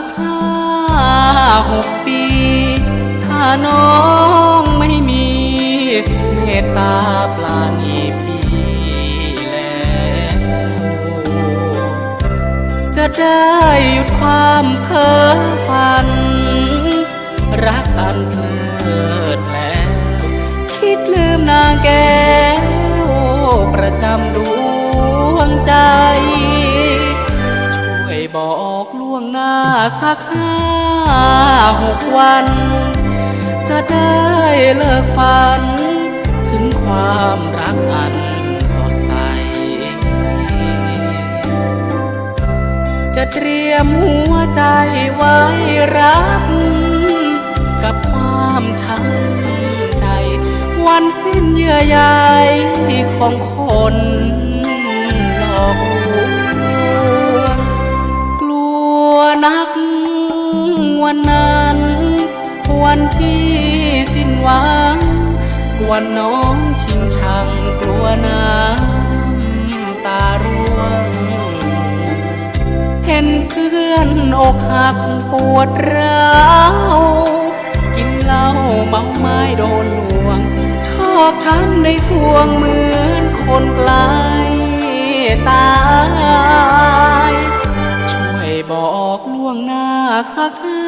สักห้าหกปี ถ้าน้องไม่มี เมตตาปลาณีพี่แล้วจะได้หยุดความเพ้อฝัน รักอันเพลิดแล้ว คิดลืมนางแก้วประจำดวงใจ บอกล่วงหน้าสักห้าหกวัน จะได้เลิกฝัน ถึงความรักอันสดใส จะเตรียมหัวใจไว้รับกับความช้ำใจ วันสิ้นเยื่อใยของคน วันนั้น วันที่สิ้นหวังวันน้องชิงชังกลัวน้ำตาร่วง เห็นเพื่อนอกหักปวดร้าว กินเหล้าเมาไม้โดนลวง ชอกช้ำในสวงเหมือนคนไกลตายช่วยบอกล่วงหน้าสักห้า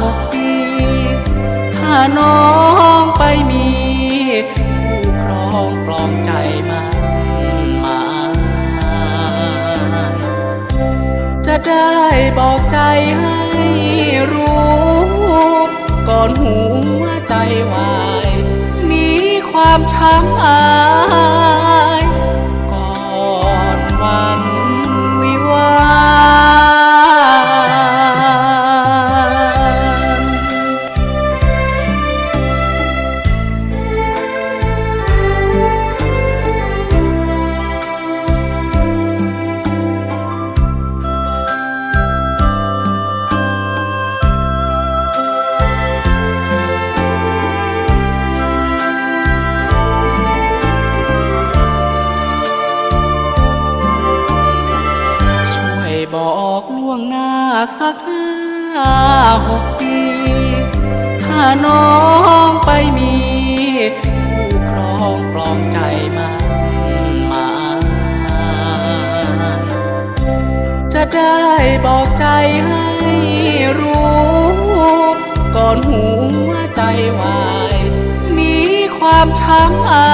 หกปี ถ้าน้องไปมีคู่ครองปลอมใจมันมาจะได้บอกใจให้รู้ ก่อนหัวใจวาย มีความช้ำอา สักห้าหกปี ถ้าน้องไปมีคู่ครองปลอมใจมันมาจะได้บอกใจให้รู้ ก่อนหัวใจวาย มีความช้ำอา